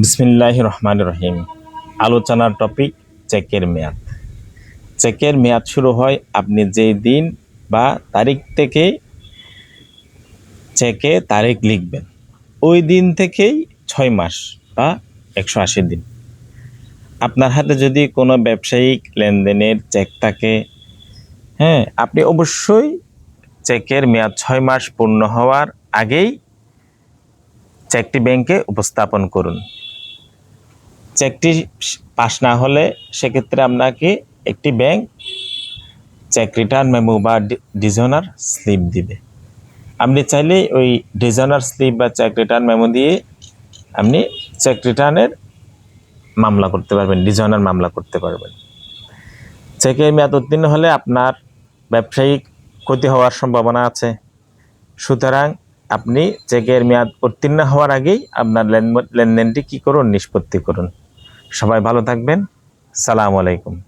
বিসমিল্লাহ রহমান রহিম আলোচনার টপিক চেকের মেয়াদ। চেকের মেয়াদ শুরু হয় আপনি যেই দিন বা তারিখ থেকে চেকে তারিখ লিখবেন। ওই দিন থেকেই ছয় মাস বা একশো আশি দিন। আপনার হাতে যদি কোনো ব্যবসায়িক লেনদেনের চেক থাকে হ্যাঁ আপনি অবশ্যই চেকের মেয়াদ ছয় মাস পূর্ণ হওয়ার আগেই চেকটি ব্যাংকে উপস্থাপন করুন। চেকটি পাস না হলে সেক্ষেত্রে আপনাকে একটি ব্যাংক চেক রিটার্ন, মেমো বা ডিজনার স্লিপ দিবে। আপনি চাইলে ওই ডিজনার স্লিপ বা চেক রিটার্ন, মেমো দিয়ে আপনি চেক রিটার্নের মামলা করতে পারবেন, ডিজনার মামলা করতে পারবেন। চেকের মেয়াদ উত্তীর্ণ হলে আপনার ব্যবসায়িক ক্ষতি হওয়ার সম্ভাবনা আছে। সুতরাং আপনি চেকের মেয়াদ উত্তীর্ণ হওয়ার আগেই আপনার লেন- লেনদেনটি কী করুন? নিষ্পত্তি করুন। সবাই ভালো থাকবেন। সালাম আলাইকুম।